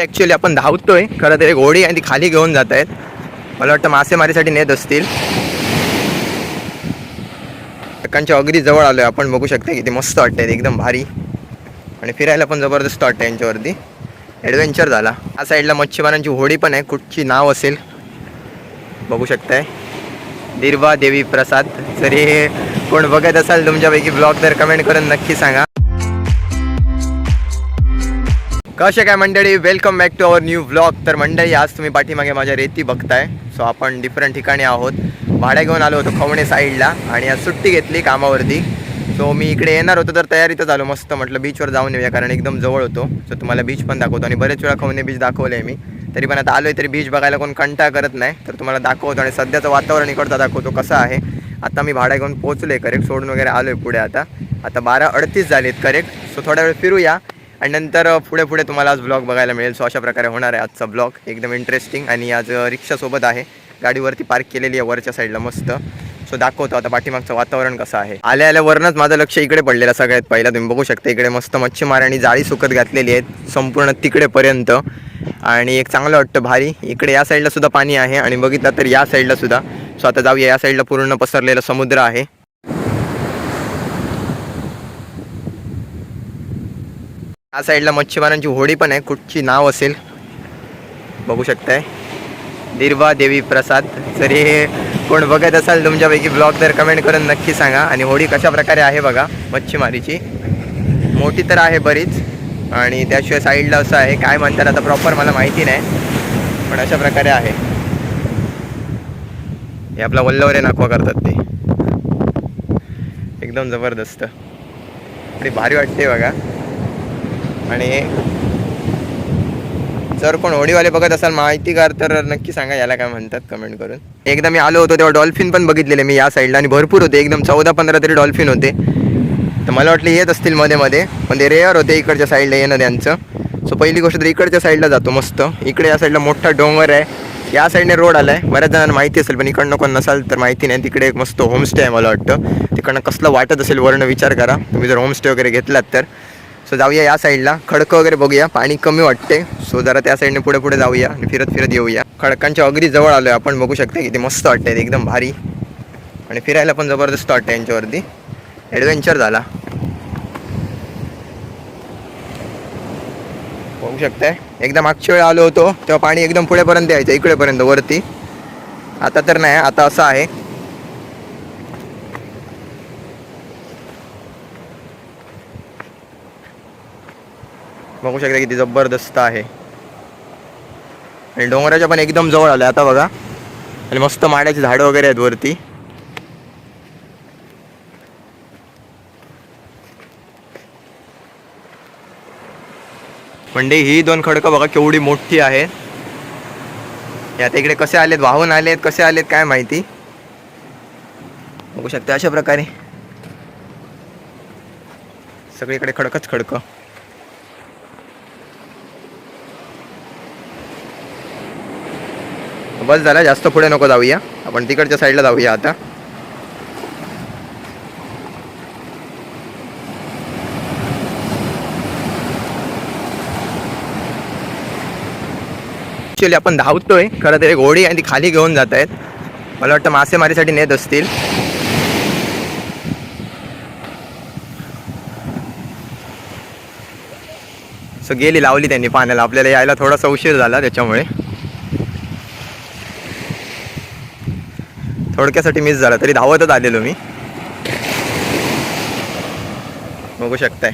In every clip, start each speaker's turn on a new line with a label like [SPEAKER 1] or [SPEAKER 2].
[SPEAKER 1] Actually आपण धावतोय. खरं तर एक होडी आणि ती खाली घेऊन जात आहेत. मला वाटतं मासेमारीसाठी नेत असतील. एकांच्या अगदी जवळ आलोय. आपण बघू शकता किती मस्त वाटतंय एकदम भारी. आणि फिरायला पण जबरदस्त वाटतं यांच्यावरती. ॲडव्हेंचर झाला. या साईडला मच्छीमारांची होडी पण आहे. कुठची नाव असेल? बघू शकताय. दिर्वा देवी प्रसाद. जरी कोण बघत असाल तुमच्यापैकी ब्लॉग तर कमेंट करून नक्की सांगा. कसे काय मंडळी welcome back to our new vlog तर मंडळी आज तुम्ही पाठीमागे माझ्या रेती बघताय. सो आपण डिफरंट ठिकाणी आहोत. भाड्या घेऊन आलो होतो खवणे साईडला आणि आज सुट्टी घेतली कामावरती. सो मी इकडे येणार होतो तर तयारीतच आलो. मस्त म्हटलं बीचवर जाऊन येऊया कारण एकदम जवळ होतो. सो तुम्हाला बीच पण दाखवतो. आणि बरेच वेळा खवणे बीच दाखवले आहे मी. तरी पण आता आलोय तरी बीच बघायला कोण कंटाळ करत नाही. तर तुम्हाला दाखवतो आणि सध्याचं वातावरण इकडचा दाखवतो कसं आहे. आता मी भाड्या घेऊन पोहोचलो आहे करेक्ट सोडून वगैरे आलो आहे पुढे आता. आता बारा अडतीस झालेत करेक्ट सो थोडा वेळ फिरूया. आणि नंतर पुढे पुढे तुम्हाला आज ब्लॉग बघायला मिळेल. सो अशा प्रकारे होणार आहे आजचा ब्लॉग एकदम इंटरेस्टिंग आणि आज रिक्षासोबत आहे. गाडीवरती पार्क केलेली आहे वरच्या साईडला मस्त. सो दाखवतो आता पाठीमागचं वातावरण कसं आहे. आल्या आल्यावरनंच माझं लक्ष इकडे पडलेलं सगळ्यात पहिला. तुम्ही बघू शकता इकडे मस्त मच्छीमार आणि जाळी सुकत घातलेली आहेत. संपूर्ण तिकडेपर्यंत. आणि एक चांगलं वाटतं भारी. इकडे या साईडला सुद्धा पाणी आहे आणि बघितलं तर या साईडला सुद्धा. सो आता जाऊया. या साईडला पूर्ण पसरलेला समुद्र आहे. या साईडला मच्छीमारांची होडी पण आहे. कुठची नाव असेल बघू शकताय. दिरवा देवी प्रसाद. जरी कोण बघत असाल तुमच्यापैकी ब्लॉग तर कमेंट करून नक्की सांगा. आणि होडी कशा प्रकारे आहे बघा मच्छीमारीची. मोठी तर आहे बरीच. आणि त्याशिवाय साईडला असं आहे काय म्हणतात आता प्रॉपर मला माहिती नाही पण अशा प्रकारे आहे. हे आपला वल्लवरे नाकवा करतात ते. एकदम जबरदस्त. आणि भारी वाटते बघा. आणि जर कोण होडीवाले बघत असाल माहितीगार तर नक्की सांगा याला काय म्हणतात कमेंट करून. एकदा मी आलो होतो तेव्हा डॉल्फिन पण बघितलेले मी या साईडला आणि भरपूर होते एकदम चौदा पंधरा तरी डॉल्फिन होते. तर मला वाटलं येत असतील मध्ये मध्ये पण ते रेअर होते इकडच्या साईडला येणं त्यांचं. सो पहिली गोष्ट तर इकडच्या साईडला जातो मस्त. इकडे या साईडला मोठा डोंगर आहे. या साईडने रोड आला आहे बऱ्याच जणांना माहिती असेल पण इकडनं कोण नसाल तर माहिती नाही. तिकडे एक मस्त होमस्टे आहे मला वाटतं. तिकडनं कसलं वाटत असेल वर्ण विचार करा. तुम्ही जर होमस्टे वगैरे घेतलात तर. सो जाऊया या साईडला खडकं वगैरे बघूया. पाणी कमी वाटते. सो जरा त्या साईडने पुढे पुढे जाऊया आणि फिरत फिरत येऊया. खडकांच्या अगदी जवळ आलो आहे आपण बघू शकता किती मस्त वाटते एकदम भारी. आणि फिरायला पण जबरदस्त वाटतं यांच्यावरती. ॲडव्हेंचर झाला. बघू शकताय. एकदा मागच्या वेळ आलो होतो. तेव्हा पाणी एकदम पुढेपर्यंत यायचं. इकडेपर्यंत वरती. आता तर नाही. आता असं आहे. बघू शकता किती जबरदस्त आहे. आणि डोंगराच्या पण एकदम जवळ आलं आता बघा. आणि मस्त माड्याची झाडं वगैरे आहेत वरती. म्हणजे ही दोन खडकं बघा केवढी मोठी आहेत आता इकडे कसे आलेत? वाहून आलेत? कसे आलेत? काय माहिती? बघू शकता अशा प्रकारे. सगळीकडे खडकच खडकं. बस झाला जास्त पुढे नको जाऊया. आपण तिकडच्या साईडला जाऊया आता. ॲक्च्युली आपण धावतोय. खरं तर एक होडी आणि ती खाली घेऊन जात आहेत. मला वाटतं मासेमारीसाठी नेत असतील. सो गेली लावली त्यांनी पाण्याला. आपल्याला यायला थोडासा उशीर झाला त्याच्यामुळे. थोडक्यासाठी मिस झाला तरी धावतच आलेलो मी. बघू शकताय.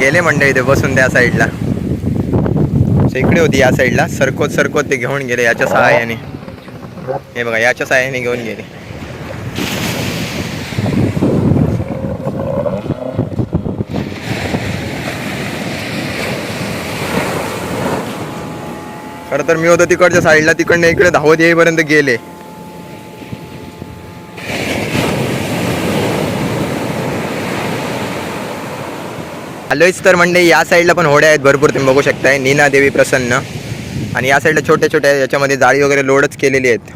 [SPEAKER 1] गेले मंडळी ते बसून त्या साईडला सो इकडे होती या साईडला सरकोत सरकोत ते घेऊन गेले याच्या सहाय्याने. हे बघा याच्या सहाय्याने घेऊन गेले. खरं तर मी होतो तिकडच्या साईडला तिकडनं इकडे धावत येईपर्यंत गेले. आलोयच तर म्हणजे या साईडला पण होड्या आहेत भरपूर तुम्ही बघू शकताय. नीना देवी प्रसन्न. आणि या साईडला छोट्या छोट्या याच्यामध्ये जाळी वगैरे लोडच केलेली आहेत.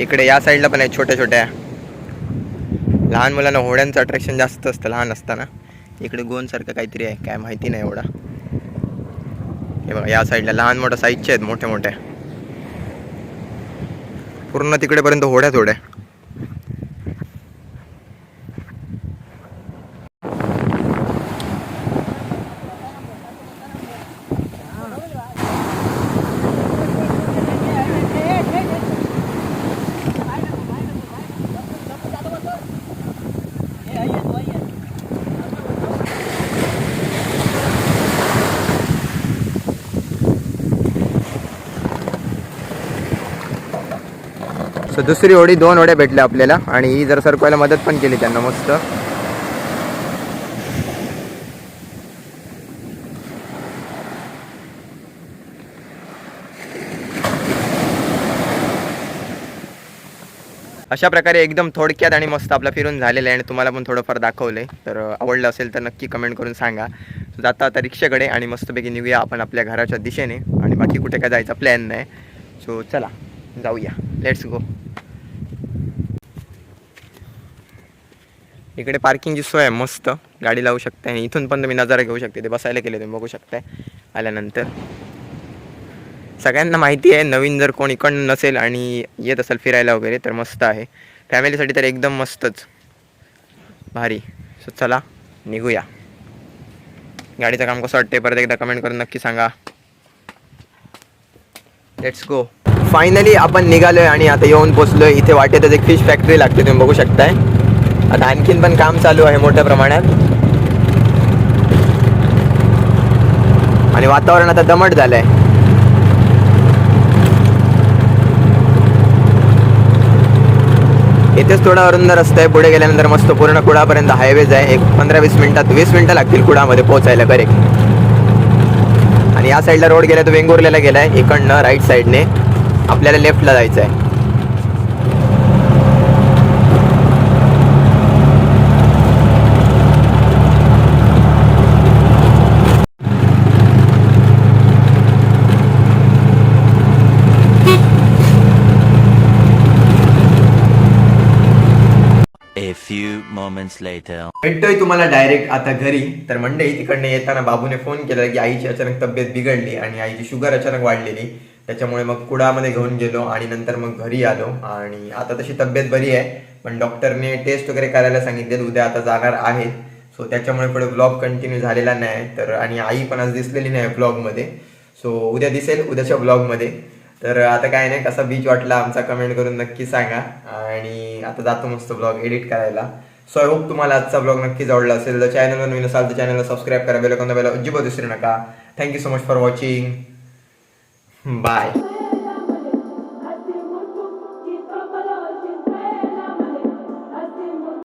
[SPEAKER 1] इकडे या साईडला पण आहेत छोट्या छोट्या. लहान मुलांना होड्यांचं अट्रॅक्शन जास्त असतं लहान असताना. इकडे गोनसारखं काहीतरी आहे काय माहिती नाही एवढा. हे बघा या साईडला लहान मोठ्या साईजच्या आहेत मोठ्या मोठ्या पूर्ण तिकडेपर्यंत होड्या थोड्या. सो दुसरी होडी दोन होड्या भेटल्या आपल्याला आणि ही जर सरकवायला मदत पण केली त्यांना मस्त. अशा प्रकारे एकदम थोडक्यात आणि मस्त आपला फिरून झालेलं आहे आणि तुम्हाला पण थोडंफार दाखवलं आहे तर आवडलं असेल तर नक्की कमेंट करून सांगा. जाता आता रिक्षाकडे आणि मस्तपैकी निघूया आपण आपल्या घराच्या दिशेने आणि बाकी कुठे काय जायचा प्लॅन नाही. सो चला जाऊया. लेट्स गो इकडे पार्किंगची सोय आहे मस्त. गाडी लावू शकते आणि इथून पण तुम्ही नजारा घेऊ शकते ते बसायला केले तुम्ही बघू शकताय. आल्यानंतर. सगळ्यांना माहिती आहे नवीन जर कोण इकडं नसेल आणि येत असेल फिरायला वगैरे तर मस्त आहे. फॅमिलीसाठी तर एकदम मस्तच. भारी. सो चला निघूया. गाडीचं काम कसं वाटते परत एकदा कमेंट करून नक्की सांगा. लेट्स गो फायनली आपण निघालोय आणि आता येऊन पोचलोय इथे वाटेतच एक फिश फॅक्टरी लागते तुम्ही बघू शकताय. आता आणखीन पण काम चालू आहे मोठ्या प्रमाणात. आणि वातावरण आता दमट झालंय. इथेच थोडा अरुंद रस्ता आहे. पुढे गेल्यानंतर मस्त पूर्ण कुडापर्यंत हायवेज आहे. एक पंधरा वीस मिनिटात वीस मिनिटं लागतील कुडामध्ये पोहोचायला करेक्ट आणि या साईडला रोड गेला तर वेंगुर्ल्याला गेलाय. इकडनं राईट साईडने आपल्याला लेफ्टला जायचं आहे
[SPEAKER 2] moments later.
[SPEAKER 1] भेटतोय तुम्हाला डायरेक्ट आता घरी. तर मंडई तिकडनं येताना बाबूने फोन केला की आईची अचानक तब्येत बिघडली आणि आईची शुगर अचानक वाढलेली. त्याच्यामुळे मग कुडामध्ये घेऊन गेलो आणि नंतर मग घरी आलो. आणि आता तशी तब्येत बरी आहे. पण डॉक्टरने टेस्ट वगैरे करायला सांगितले उद्या आता जाणार आहेत सो त्याच्यामुळे पुढे ब्लॉग कंटिन्यू झालेला नाही. तर आणि आई पण आज दिसलेली नाही ब्लॉगमध्ये सो उद्या दिसेल उद्याच्या ब्लॉगमध्ये तर आता काय नाही कसा बीच वाटला आमचा कमेंट करून नक्की सांगा. आणि आता जातो मस्त ब्लॉग एडिट करायला. सो आय होप तुम्हाला आजचा ब्लॉग नक्कीच आवडला असेल. तर चॅनलवर नवीन असाल तर चॅनलला सबस्क्राईब करा. बेल कोणत्या बेला अजिबात विसरू नका. Thank you so much for watching bye